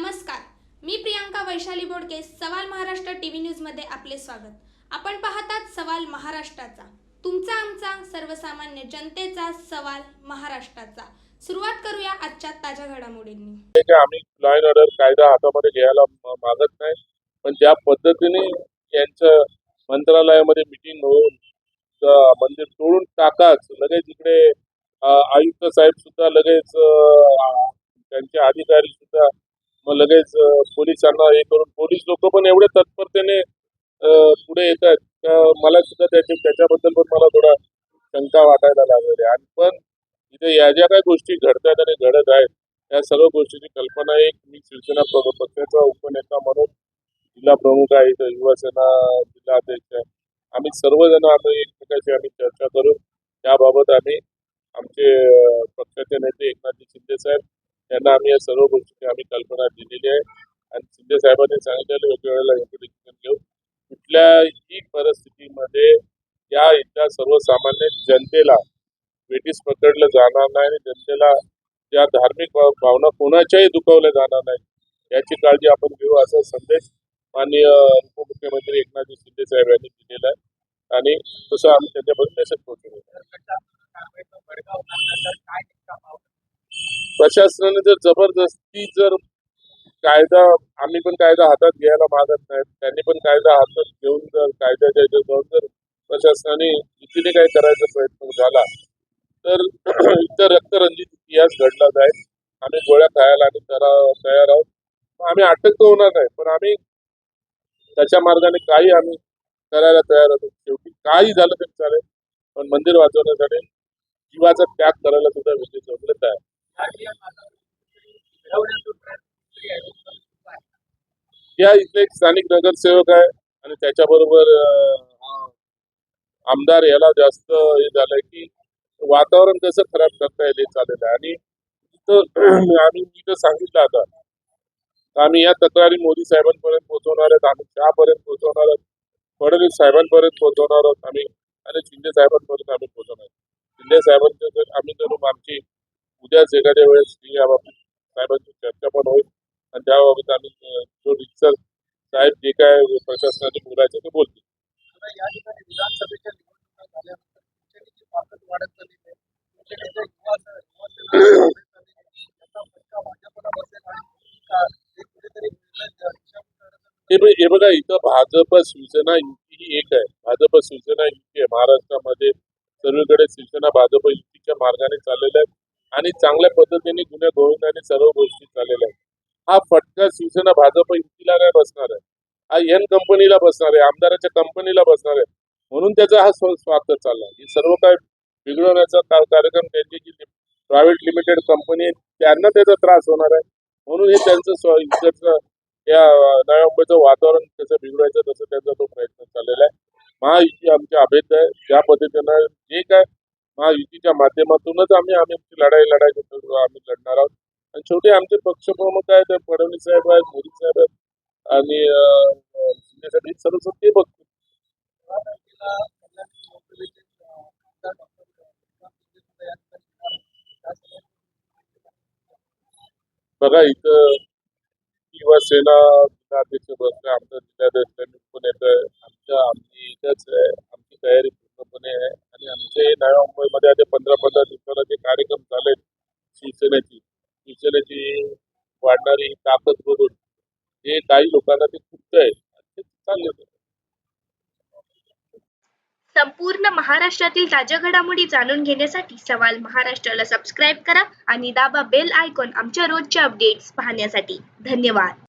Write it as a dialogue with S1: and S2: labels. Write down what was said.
S1: नमस्कार. मी प्रियांका वैशाली बोडके सवाल महाराष्ट्र टीव्ही न्यूजमध्ये आपले स्वागत. आपण पाहतात सवाल महाराष्ट्राचा. तुमचा आमचा सर्वसामान्य जनतेचा सवाल महाराष्ट्राचा. सुरुवात करूया आजच्या ताज्या घडामोडींनी.
S2: आम्ही लॉ ऑर्डर कायदा हातामध्ये घ्यायला मागत नाही पण ज्या पद्धतीने यांचं मंत्रालयामध्ये मिटिंग होऊन म्हणजे मंदिर तोडून टाकाच लगेच इकडे आयुक्त साहेब सुद्धा लगेच त्यांचे अधिकारी मग लगेच पोलिसांना हे करून पोलीस लोक पण एवढे तत्परतेने पुढे येत आहेत मला सुद्धा त्याचे त्याच्याबद्दल पण मला थोडा शंका वाटायला लागलेली आहे. आणि पण इथे या ज्या काही गोष्टी घडतात आणि घडत आहेत या सर्व गोष्टीची कल्पना एक मी शिवसेना पक्षाचा उपनेता म्हणून जिल्हा प्रमुख आहे इथं युवासेना जिल्हा अध्यक्ष आहे. आम्ही सर्वजण आता एकमेकाशी आम्ही चर्चा करून त्याबाबत आम्ही आमचे पक्षाचे नेते एकनाथजी शिंदे साहेब त्यांना आम्ही या सर्व गोष्टीची आम्ही कल्पना दिलेली आहे. आणि शिंदे साहेबांनी सांगितलेलं योग्य वेळेला योग्य डिसिजन घेऊ. कुठल्याही परिस्थितीमध्ये या इथल्या सर्वसामान्य जनतेला ब्रिटिश पकडलं जाणार नाही आणि जनतेला या धार्मिक भाव- भावना कोणाच्याही दुखावल्या जाणार नाही याची काळजी आपण घेऊ असा संदेश माननीय उपमुख्यमंत्री एकनाथजी शिंदे साहेब यांनी दिलेला आहे. आणि तसं आम्ही त्यांच्यापर्यंत मेसेज पोहोचवतो. प्रशासनाने जर जबरदस्ती जर कायदा आम्ही पण कायदा हातात घ्यायला मागत नाही त्यांनी पण कायदा हातात घेऊन जर कायद्याच्या ह्याच्यात जाऊन जर प्रशासनाने इथे काही करायचा प्रयत्न झाला तर इतर रक्तरंजित इतिहास घडला जाईल. आम्ही गोळ्या खायला आणि करा तयार आहोत. आम्ही अटक तर होणार नाही पण आम्ही त्याच्या मार्गाने काही आम्ही करायला तयार आहोत. शेवटी काही झालं तरी चालेल पण मंदिर वाचवण्यासाठी जीवाचा त्याग करायला सुद्धा विषय जमलेत आहे या इथले एक स्थानिक नगरसेवक आहे आणि त्याच्याबरोबर आमदार याला जास्त हे झालंय की वातावरण कसं खराब करता येईल हे चालेल आहे आणि तिथं आम्ही मी तर सांगितलं आता आम्ही या तक्रारी मोदी साहेबांपर्यंत पोहोचवणार आहेत आम्ही शहापर्यंत पोहोचवणार आहोत फडणवीस साहेबांपर्यंत पोहोचवणार आहोत आम्ही आणि शिंदे साहेबांपर्यंत आम्ही पोहोचवणार आहोत. शिंदे साहेबांच्या आम्ही जर आमची उद्याच एखाद्या वेळेस याबाबत साहेबांची चर्चा पण होईल. आणि त्याबाबत आम्ही जो रिक्सर साहेब जे काय प्रशासनाने बोलायचं ते बोलतील.
S3: या ठिकाणी विधानसभेच्या निवडणुका झाल्यानंतर ताकद वाढत चालली आहे युवा हे
S2: बघा इथं भाजप शिवसेना युती ही एक आहे. भाजप शिवसेना युती आहे महाराष्ट्रामध्ये सर्वीकडे शिवसेना भाजप युतीच्या मार्गाने चाललेल्या आहेत. आणि चांगल्या पद्धतीने गुन्हे गोविंदाने सर्व गोष्टी चाललेल्या आहेत. हा फटका शिवसेना भाजप युतीला नाही बसणार आहे? हा एन कंपनीला बसणार आहे आमदाराच्या कंपनीला बसणार आहे. म्हणून त्याचा हा स्वार्थ चालला. हे सर्व काय बिघडवण्याचा का- कार्यक्रम त्यांची जी प्रायव्हेट लिमिटेड कंपनी आहे त्यांना त्याचा त्रास होणार आहे. म्हणून हे त्यांचं स्व इकडचं या नव्या मुंबईचं वातावरण कसं बिघडायचं तसं त्यांचा तो प्रयत्न चाललेला आहे. महायुती आमच्या अभेद आहे. ज्या पद्धतीनं जे काय महायुतीच्या माध्यमातूनच आम्ही आम्ही आमची लढाई लढाई आम्ही लढणार आहोत. आणि शेवटी आमचे पक्षप्रमुख आहेत फडणवीस साहेब आहेत मोदी साहेब आहेत. आणि अं, अं, सर्व ते
S3: बघतो
S2: बघा इथं युवासेना जिल्हाध्यक्ष बसले आमचा जिल्हाध्यक्ष पण येत आहे आमच्या आमची इथंच आहे. आमची तयारी पूर्णपणे आहे. आमचे नव्या मुंबईमध्ये आता पंधरा पंधरा दिवसाला जे कार्यक्रम झाले शिवसेनेची शिवसेनेची वाढणारी ताकद बघून हे काही लोकांना ते खुपत आहे ते चालले
S4: संपूर्ण महाराष्ट्रातील ताज्या घडामोडी जाणून घेण्यासाठी सवाल महाराष्ट्राला सबस्क्राईब करा आणि दाबा बेल आयकॉन आमच्या रोजच्या अपडेट्स पाहण्यासाठी. धन्यवाद.